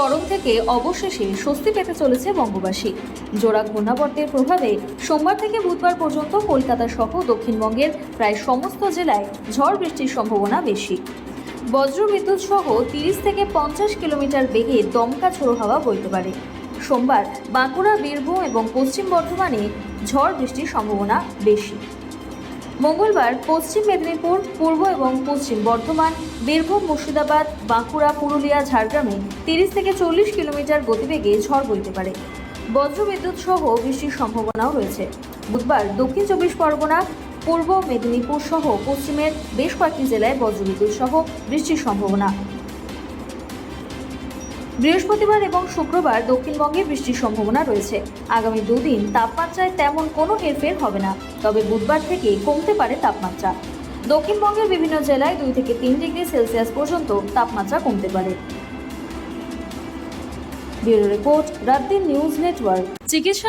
গরম থেকে অবশেষে স্বস্তি পেতে চলেছে বঙ্গবাসী। জোড়া ঘূর্ণাবর্তের প্রভাবে সোমবার থেকে বুধবার পর্যন্ত কলকাতা সহ দক্ষিণবঙ্গের প্রায় সমস্ত জেলায় ঝড় বৃষ্টির সম্ভাবনা বেশি। বজ্রবিদ্যুৎ সহ তিরিশ থেকে পঞ্চাশ কিলোমিটার বেগে দমকা ঝোড়ো হাওয়া বইতে পারে। সোমবার বাঁকুড়া, বীরভূম এবং পশ্চিম বর্ধমানে ঝড় বৃষ্টির সম্ভাবনা বেশি। মঙ্গলবার পশ্চিম মেদিনীপুর, পূর্ব এবং পশ্চিম বর্ধমান, বীরভূম, মুর্শিদাবাদ, বাঁকুড়া, পুরুলিয়া, ঝাড়গ্রামে তিরিশ থেকে চল্লিশ কিলোমিটার গতিবেগে ঝড় বইতে পারে। বজ্রবিদ্যুৎ সহ বৃষ্টির সম্ভাবনাও রয়েছে। বুধবার দক্ষিণ চব্বিশ পরগনা, পূর্ব মেদিনীপুর সহ পশ্চিমের বেশ কয়েকটি জেলায় বজ্রবিদ্যুৎ সহ বৃষ্টির সম্ভাবনা। বৃহস্পতিবার এবং শুক্রবার দক্ষিণবঙ্গে বৃষ্টির সম্ভাবনা রয়েছে। আগামী দুদিন তাপমাত্রায় তেমন কোনো হেরফের হবে না, তবে বুধবার থেকে কমতে পারে তাপমাত্রা। দক্ষিণবঙ্গের বিভিন্ন জেলায় দুই থেকে তিন ডিগ্রি সেলসিয়াস পর্যন্ত তাপমাত্রা কমতে পারে। ব্যুরো রিপোর্ট রাত দিন নিউজ নেটওয়ার্ক। চিকিৎসা